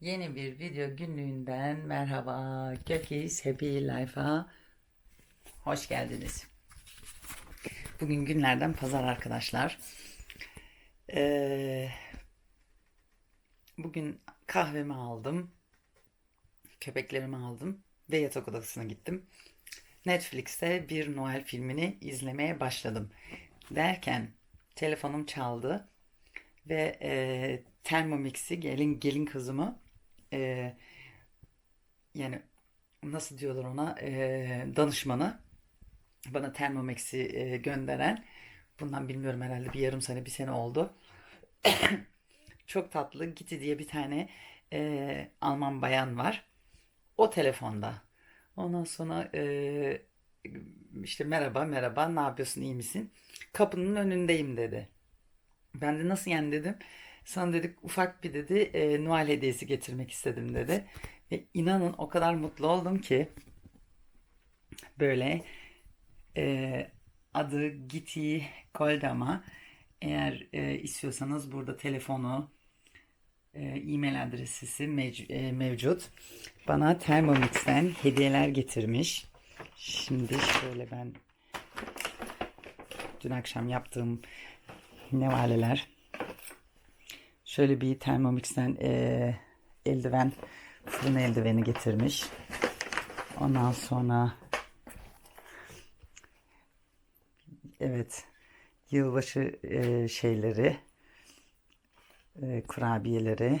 Yeni bir video günlüğünden merhaba. Gökis Happy Life'a hoş geldiniz. Bugün günlerden pazar arkadaşlar. Ee, bugün kahvemi aldım. Köpeklerimi aldım ve yatak odasına gittim. Netflix'te bir Noel filmini izlemeye başladım. Derken telefonum çaldı ve e, Thermomix'i gelin gelin kızımı e, yani nasıl diyorlar ona e, danışmanı bana Thermomix'i e, gönderen bundan bilmiyorum herhalde bir yarım sene bir sene oldu. Çok tatlı Giti diye bir tane e, Alman bayan var. O telefonda. Ondan sonra e, işte merhaba merhaba ne yapıyorsun iyi misin? Kapının önündeyim dedi. Ben de nasıl yani dedim. Sana dedik ufak bir dedi e, Noel hediyesi getirmek istedim dedi. Ve inanın o kadar mutlu oldum ki böyle e, adı Giti Koldama. Eğer e, istiyorsanız burada telefonu, e, e-mail adresi mec- e, mevcut. Bana Thermomix'ten hediyeler getirmiş. Şimdi şöyle ben dün akşam yaptığım nevaleler. Şöyle bir Thermomix'ten e, eldiven, fırın eldiveni getirmiş. Ondan sonra evet yılbaşı e, şeyleri, e, kurabiyeleri,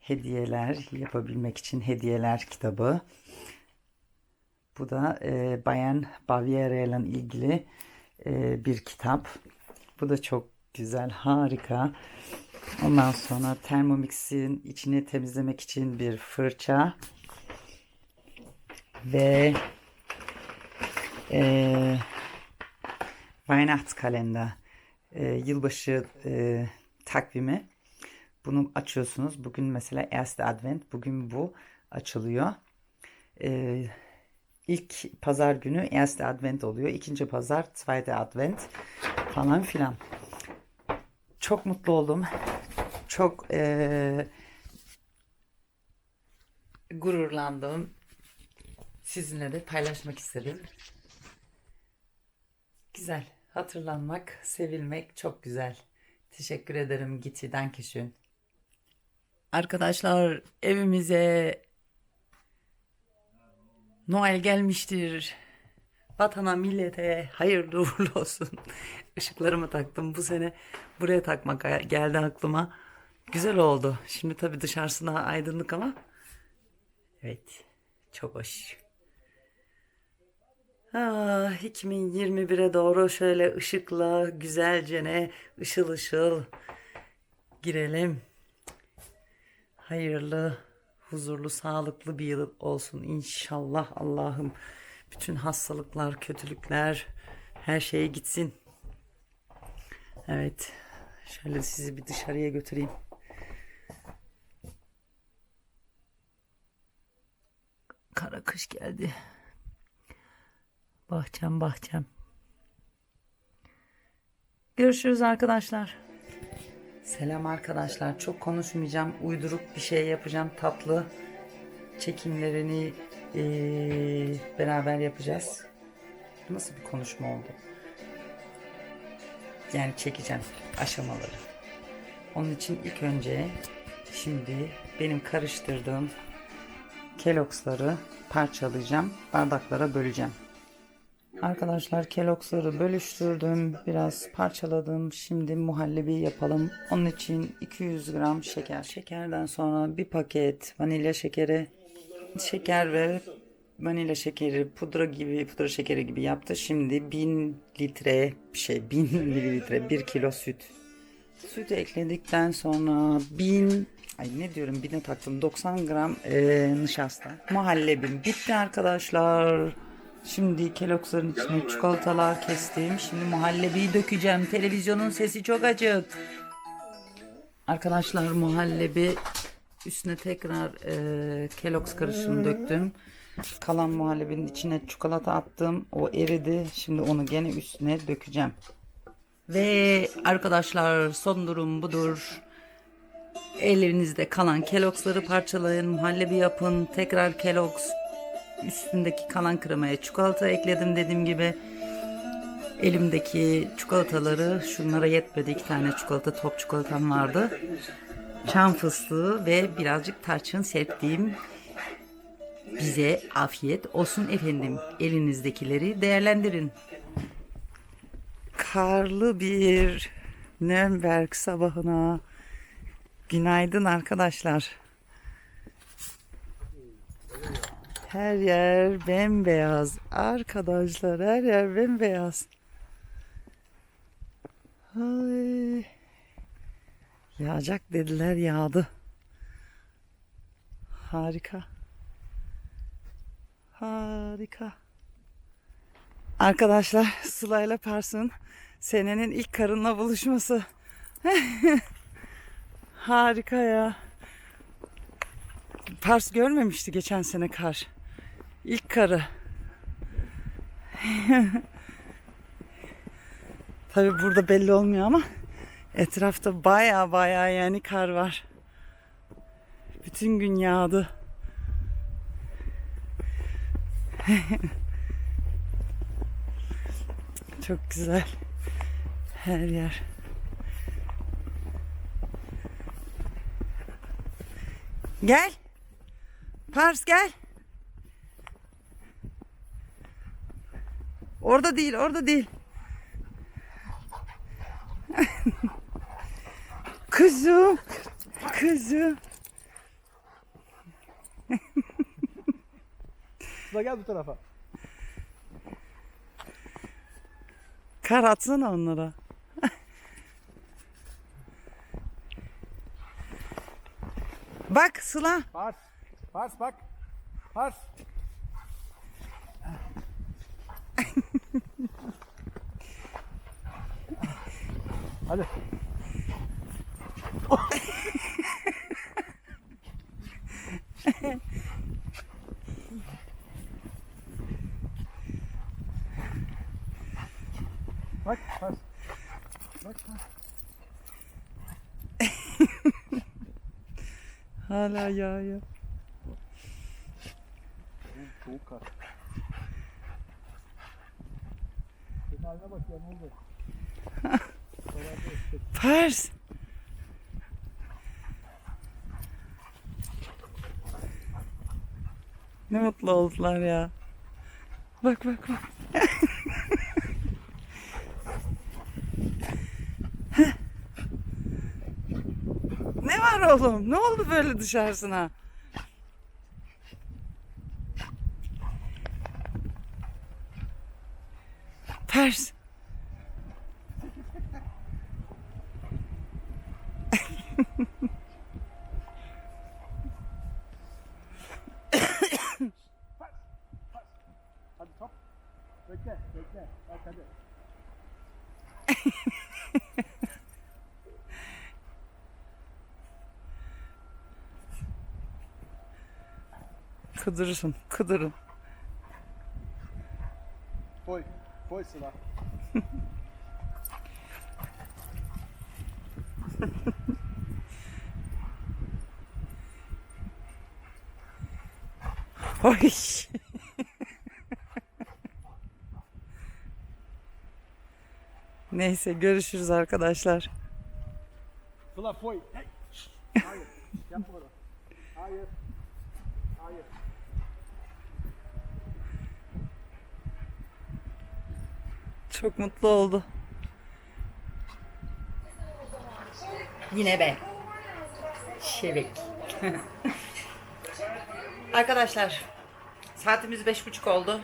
hediyeler yapabilmek için hediyeler kitabı. Bu da e, Bayan Baviera ile ilgili e, bir kitap. Bu da çok güzel, harika. Ondan sonra Thermomix'in içini temizlemek için bir fırça ve e, Weihnachtskalender e, yılbaşı e, takvimi. Bunu açıyorsunuz. Bugün mesela Erste Advent. Bugün bu açılıyor. E, ilk pazar günü Erste Advent oluyor. İkinci pazar Zweite Advent falan filan. Çok mutlu oldum. Çok eee, gururlandım. Sizinle de paylaşmak istedim. Güzel. Hatırlanmak, sevilmek çok güzel. Teşekkür ederim Gitti Dankeschön. Arkadaşlar evimize Noel gelmiştir. Vatana, millete hayırlı uğurlu olsun. Işıklarımı taktım. Bu sene buraya takmak geldi aklıma. Güzel oldu. Şimdi tabii dışarısı daha aydınlık ama. Evet. Çok hoş. Ah, 2021'e doğru şöyle ışıkla güzelce ne ışıl ışıl girelim. Hayırlı, huzurlu, sağlıklı bir yıl olsun inşallah Allah'ım. Bütün hastalıklar, kötülükler, her şeye gitsin. Evet, şöyle sizi bir dışarıya götüreyim. Kara kış geldi. Bahçem bahçem. Görüşürüz arkadaşlar. Selam arkadaşlar. Çok konuşmayacağım. Uyduruk bir şey yapacağım. Tatlı çekimlerini eee, beraber yapacağız. Nasıl bir konuşma oldu? Yani çekeceğim aşamaları. Onun için ilk önce şimdi benim karıştırdığım keloksları parçalayacağım. Bardaklara böleceğim. Arkadaşlar keloksları bölüştürdüm. Biraz parçaladım. Şimdi muhallebi yapalım. Onun için 200 gram şeker. Şekerden sonra bir paket vanilya şekeri. Şeker ve vanilya şekeri pudra gibi pudra şekeri gibi yaptı. Şimdi 1000 litre şey 1000 mililitre 1 kilo süt. Süt ekledikten sonra 1000 ay ne diyorum 1000'e taktım 90 gram e, nişasta. Muhallebim bitti arkadaşlar. Şimdi keloksların içine çikolatalar kestim. Şimdi muhallebiyi dökeceğim. Televizyonun sesi çok açık. Arkadaşlar muhallebi üstüne tekrar e, Kellogg's karışımı döktüm. Kalan muhallebinin içine çikolata attım. O eridi. Şimdi onu gene üstüne dökeceğim. Ve arkadaşlar son durum budur. Elinizde kalan Kellogg'sları parçalayın, muhallebi yapın, tekrar Kellogg's üstündeki kalan kremaya çikolata ekledim dediğim gibi. Elimdeki çikolataları şunlara yetmedi. iki tane çikolata top çikolatam vardı. Çam fıstığı ve birazcık tarçın serptiğim bize afiyet olsun efendim. Elinizdekileri değerlendirin. Karlı bir Nürnberg sabahına günaydın arkadaşlar. Her yer bembeyaz. Arkadaşlar her yer bembeyaz. Ay. Yağacak dediler yağdı. Harika. Harika. Arkadaşlar Sıla ile Pars'ın senenin ilk karınla buluşması. Harika ya. Pars görmemişti geçen sene kar. İlk karı. Tabi burada belli olmuyor ama etrafta baya baya yani kar var. Bütün gün yağdı. Çok güzel. Her yer. Gel. Pars gel. Orada değil, orada değil. Kızım. Kızım. Sıla gel bu tarafa. Kar atsana onlara. Bak Sıla. Pars. Pars bak. Pars. Hadi. Bak pars. Bak pars. Hala yağıyor. Soğuk kar. Senin haline bak ya ne oldu? Pars. Ne mutlu oldular ya. Bak bak bak. Heh. ne var oğlum? Ne oldu böyle dışarısına? Pers. Hadi top. Bekle, bekle. Bak hadi. Kudursun, kudurun. Koy. Koy Sıla. Oy. Neyse görüşürüz arkadaşlar. Sıla koy. Hey. Hayır. Yapma onu. Hayır. Hayır. Çok mutlu oldu. Yine ben. Şevek. Arkadaşlar saatimiz beş buçuk oldu.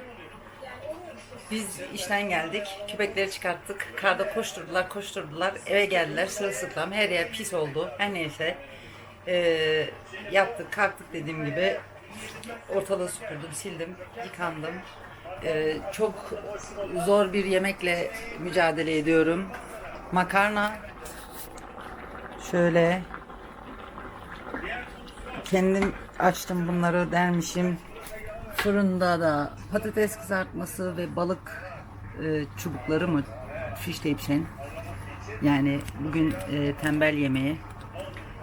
Biz işten geldik. Köpekleri çıkarttık. Karda koşturdular koşturdular. Eve geldiler sırılsıklam. Her yer pis oldu. Her neyse. Ee, yaptık kalktık dediğim gibi. Ortalığı süpürdüm, sildim, yıkandım. Ee, çok zor bir yemekle mücadele ediyorum. Makarna. Şöyle kendim açtım bunları dermişim. Fırında da patates kızartması ve balık e, çubukları mı? Fish Stäbchen. Yani bugün e, tembel yemeği.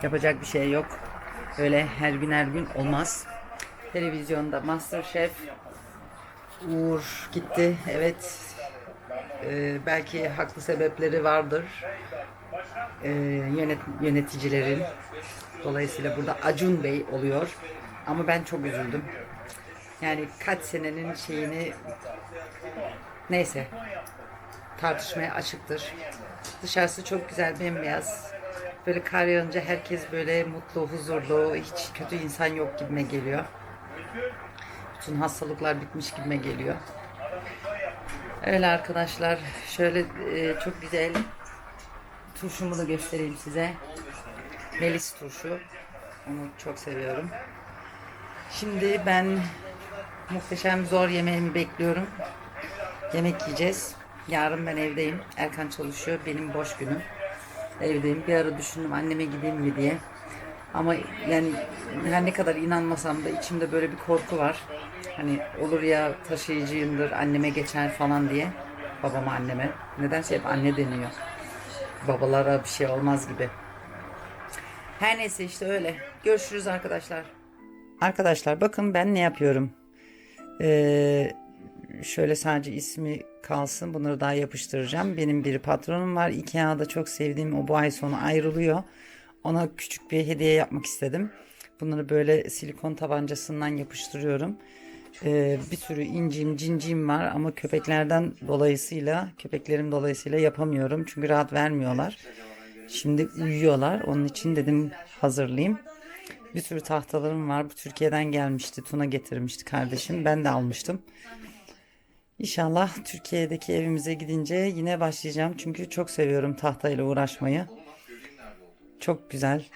Yapacak bir şey yok. Öyle her gün her gün olmaz. Televizyonda Masterchef Uğur gitti. Evet. Ee, belki haklı sebepleri vardır. Ee, yönet yöneticilerin. Dolayısıyla burada Acun Bey oluyor. Ama ben çok üzüldüm. Yani kaç senenin şeyini neyse tartışmaya açıktır. Dışarısı çok güzel bembeyaz. Böyle kar yağınca herkes böyle mutlu, huzurlu, hiç kötü insan yok gibime geliyor. Bütün hastalıklar bitmiş gibime geliyor. Öyle arkadaşlar. Şöyle e, çok güzel turşumu da göstereyim size. Melis turşu. Onu çok seviyorum. Şimdi ben muhteşem zor yemeğimi bekliyorum. Yemek yiyeceğiz. Yarın ben evdeyim. Erkan çalışıyor. Benim boş günüm. Evdeyim. Bir ara düşündüm anneme gideyim mi diye. Ama yani her ne kadar inanmasam da içimde böyle bir korku var. Hani olur ya taşıyıcıyımdır anneme geçer falan diye. Babama anneme. Nedense hep anne deniyor. Babalara bir şey olmaz gibi. Her neyse işte öyle. Görüşürüz arkadaşlar. Arkadaşlar bakın ben ne yapıyorum. Ee, şöyle sadece ismi kalsın. Bunları daha yapıştıracağım. Benim bir patronum var. Ikea'da çok sevdiğim o bu ay sonu ayrılıyor. Ona küçük bir hediye yapmak istedim. Bunları böyle silikon tabancasından yapıştırıyorum. Ee, bir sürü incim cincim var ama köpeklerden dolayısıyla köpeklerim dolayısıyla yapamıyorum. Çünkü rahat vermiyorlar. Şimdi uyuyorlar. Onun için dedim hazırlayayım. Bir sürü tahtalarım var. Bu Türkiye'den gelmişti. Tuna getirmişti kardeşim. Ben de almıştım. İnşallah Türkiye'deki evimize gidince yine başlayacağım. Çünkü çok seviyorum tahtayla uğraşmayı. Çok güzel.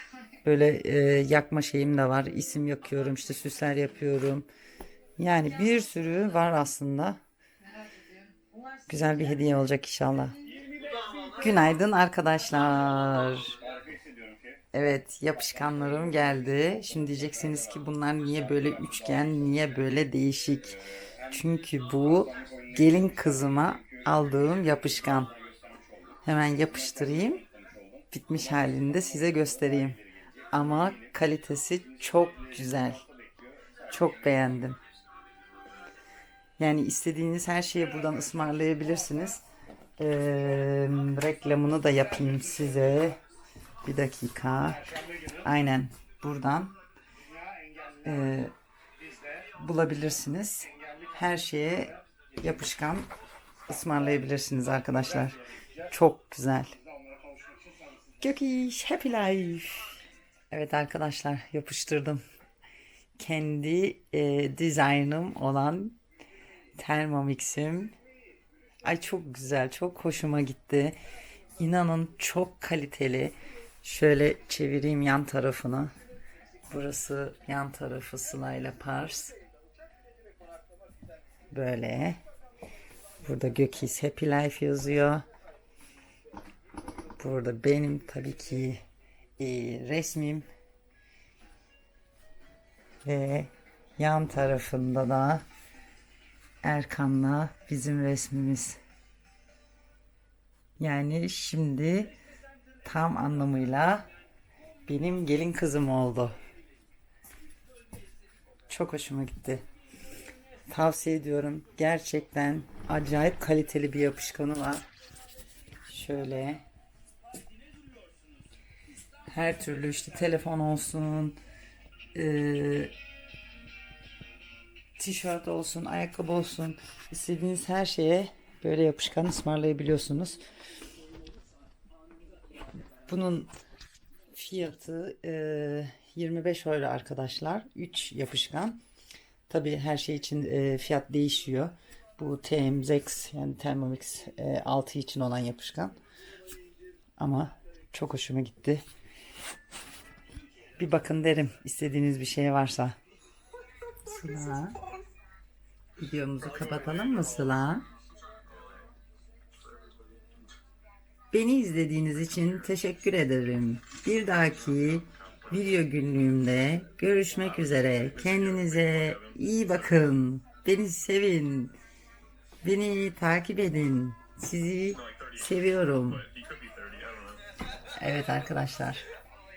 Böyle e, yakma şeyim de var. İsim yakıyorum, işte süsler yapıyorum. Yani bir sürü var aslında. Güzel bir hediye olacak inşallah. Günaydın arkadaşlar. Evet yapışkanlarım geldi. Şimdi diyeceksiniz ki bunlar niye böyle üçgen, niye böyle değişik? Çünkü bu gelin kızıma aldığım yapışkan. Hemen yapıştırayım. Bitmiş halini de size göstereyim. Ama kalitesi çok güzel. Çok beğendim. Yani istediğiniz her şeyi buradan ısmarlayabilirsiniz. Ee, reklamını da yapayım size. Bir dakika. Aynen buradan e, bulabilirsiniz. Her şeye yapışkan ısmarlayabilirsiniz arkadaşlar. Çok güzel. Gökiş Happy Life. Evet arkadaşlar yapıştırdım. Kendi e, dizaynım olan Thermomix'im. Ay çok güzel, çok hoşuma gitti. İnanın çok kaliteli. Şöyle çevireyim yan tarafını. Burası yan tarafı Sıla ile Pars. Böyle. Burada Gökis Happy Life yazıyor. Burada benim tabii ki e, resmim. Ve yan tarafında da Erkan'la bizim resmimiz. Yani şimdi tam anlamıyla benim gelin kızım oldu. Çok hoşuma gitti. Tavsiye ediyorum. Gerçekten acayip kaliteli bir yapışkanı var. Şöyle her türlü işte telefon olsun, eee tişört olsun, ayakkabı olsun, istediğiniz her şeye böyle yapışkan ısmarlayabiliyorsunuz. Bunun fiyatı e, 25 euro arkadaşlar. 3 yapışkan. Tabi her şey için e, fiyat değişiyor. Bu TMZ yani Thermomix e, 6 için olan yapışkan. Ama çok hoşuma gitti. Bir bakın derim istediğiniz bir şey varsa. Sıla. Videomuzu kapatalım mı Sıla? Beni izlediğiniz için teşekkür ederim. Bir dahaki video günlüğümde görüşmek üzere. Kendinize iyi bakın. Beni sevin. Beni takip edin. Sizi seviyorum. Evet arkadaşlar.